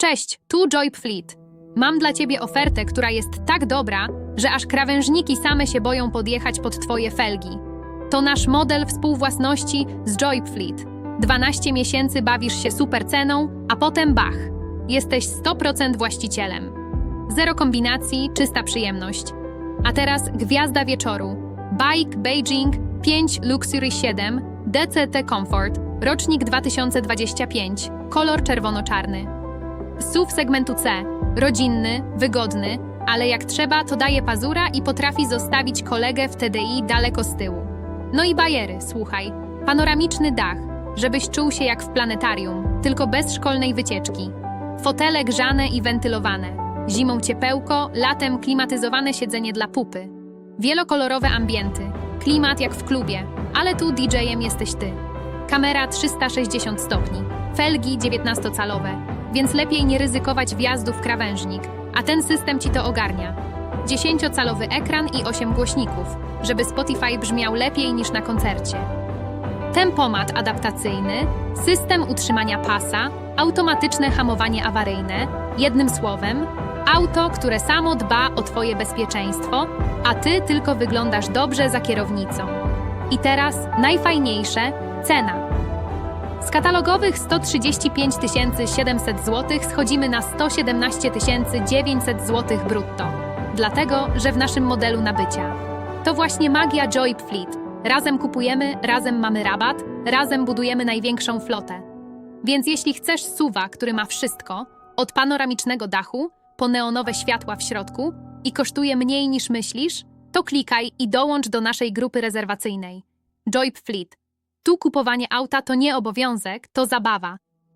Cześć, tu Joy Fleet. Mam dla ciebie ofertę, która jest tak dobra, że aż krawężniki same się boją podjechać pod twoje felgi. To nasz model współwłasności z Joy Fleet. 12 miesięcy bawisz się super ceną, a potem bach. Jesteś 100% właścicielem. Zero kombinacji, czysta przyjemność. A teraz gwiazda wieczoru. Bike Beijing 5 Luxury 7 DCT Comfort, rocznik 2025, kolor czerwono-czarny. SUV segmentu C. Rodzinny, wygodny, ale jak trzeba, to daje pazura i potrafi zostawić kolegę w TDI daleko z tyłu. No i bajery, słuchaj. Panoramiczny dach, żebyś czuł się jak w planetarium, tylko bez szkolnej wycieczki. Fotele grzane i wentylowane. Zimą ciepełko, latem klimatyzowane siedzenie dla pupy. Wielokolorowe ambienty. Klimat jak w klubie, ale tu DJ-em jesteś ty. Kamera 360 stopni, felgi 19-calowe, więc lepiej nie ryzykować wjazdu w krawężnik, a ten system ci to ogarnia. 10-calowy ekran i 8 głośników, żeby Spotify brzmiał lepiej niż na koncercie. Tempomat adaptacyjny, system utrzymania pasa, automatyczne hamowanie awaryjne, jednym słowem, auto, które samo dba o Twoje bezpieczeństwo, a Ty tylko wyglądasz dobrze za kierownicą. I teraz najfajniejsze cena. Z katalogowych 135 700 zł schodzimy na 117 900 zł brutto. Dlatego, że w naszym modelu nabycia. To właśnie magia Joy Fleet. Razem kupujemy, razem mamy rabat, razem budujemy największą flotę. Więc jeśli chcesz suwa, który ma wszystko, od panoramicznego dachu po neonowe światła w środku i kosztuje mniej niż myślisz, to klikaj i dołącz do naszej grupy rezerwacyjnej. Joy Fleet. Tu kupowanie auta to nie obowiązek, to zabawa.